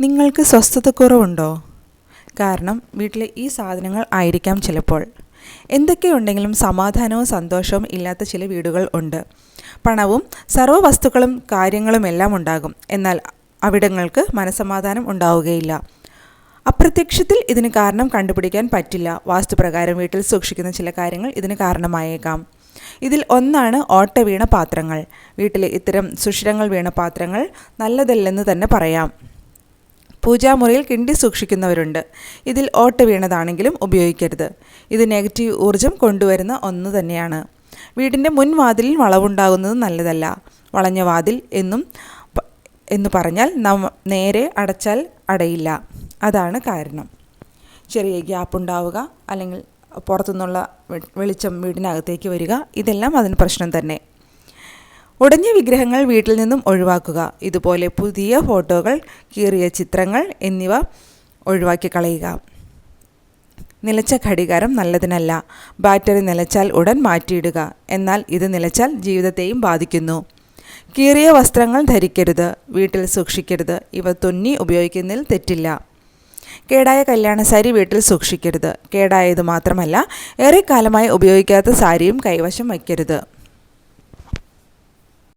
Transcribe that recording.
നിങ്ങൾക്ക് സ്വസ്ഥതക്കുറവുണ്ടോ? കാരണം വീട്ടിലെ ഈ സാധനങ്ങൾ ആയിരിക്കാം ചിലപ്പോൾ. എന്തൊക്കെയുണ്ടെങ്കിലും സമാധാനവും സന്തോഷവും ഇല്ലാത്ത ചില വീടുകൾ ഉണ്ട്. പണവും സർവ വസ്തുക്കളും കാര്യങ്ങളും എല്ലാം ഉണ്ടാകും. എന്നാൽ അവിടങ്ങൾക്ക് മനസമാധാനം ഉണ്ടാവുകയില്ല. അപ്രത്യക്ഷത്തിൽ ഇതിന് കാരണം കണ്ടുപിടിക്കാൻ പറ്റില്ല. വാസ്തുപ്രകാരം വീട്ടിൽ സൂക്ഷിക്കുന്ന ചില കാര്യങ്ങൾ ഇതിന് കാരണമായേക്കാം. ഇതിൽ ഒന്നാണ് ഓട്ട വീണ പാത്രങ്ങൾ. വീട്ടിലെ ഇത്തരം സുഷിരങ്ങൾ വീണ പാത്രങ്ങൾ നല്ലതല്ലെന്ന് തന്നെ പറയാം. പൂജാമുറിയിൽ കിണ്ടി സൂക്ഷിക്കുന്നവരുണ്ട്. ഇതിൽ ഓട്ട് വീണതാണെങ്കിലും ഉപയോഗിക്കരുത്. ഇത് നെഗറ്റീവ് ഊർജം കൊണ്ടുവരുന്ന ഒന്ന് തന്നെയാണ്. വീടിന്റെ മുൻവാതിലിൽ വളവുണ്ടാകുന്നത് നല്ലതല്ല. വളഞ്ഞ വാതിൽ എന്നും എന്ന് പറഞ്ഞാൽ നമ്മ നേരെ അടച്ചാൽ അടയില്ല. അതാണ് കാരണം. ചെറിയ ഗ്യാപ്പ് ഉണ്ടാവുക അല്ലെങ്കിൽ പുറത്തുനിന്നുള്ള വെളിച്ചം വീടിനകത്തേക്ക് വരിക ഇതെല്ലാം അതിന് പ്രശ്നം തന്നെ. ഉടഞ്ഞ വിഗ്രഹങ്ങൾ വീട്ടിൽ നിന്നും ഒഴിവാക്കുക. ഇതുപോലെ പുതിയ ഫോട്ടോകൾ കീറിയ ചിത്രങ്ങൾ എന്നിവ ഒഴിവാക്കി കളയുക. നിലച്ച ഘടികാരം നല്ലതിനല്ല. ബാറ്ററി നിലച്ചാൽ ഉടൻ മാറ്റിയിടുക. എന്നാൽ ഇത് നിലച്ചാൽ ജീവിതത്തെയും ബാധിക്കുന്നു. കീറിയ വസ്ത്രങ്ങൾ ധരിക്കരുത്. വീട്ടിൽ സൂക്ഷിക്കരുത്. ഇവ തുന്നി ഉപയോഗിക്കുന്നതിൽ തെറ്റില്ല. കേടായ കല്യാണ സാരി വീട്ടിൽ സൂക്ഷിക്കരുത്. കേടായത് മാത്രമല്ല ഏറെക്കാലമായി ഉപയോഗിക്കാത്ത സാരിയും കൈവശം വയ്ക്കരുത്.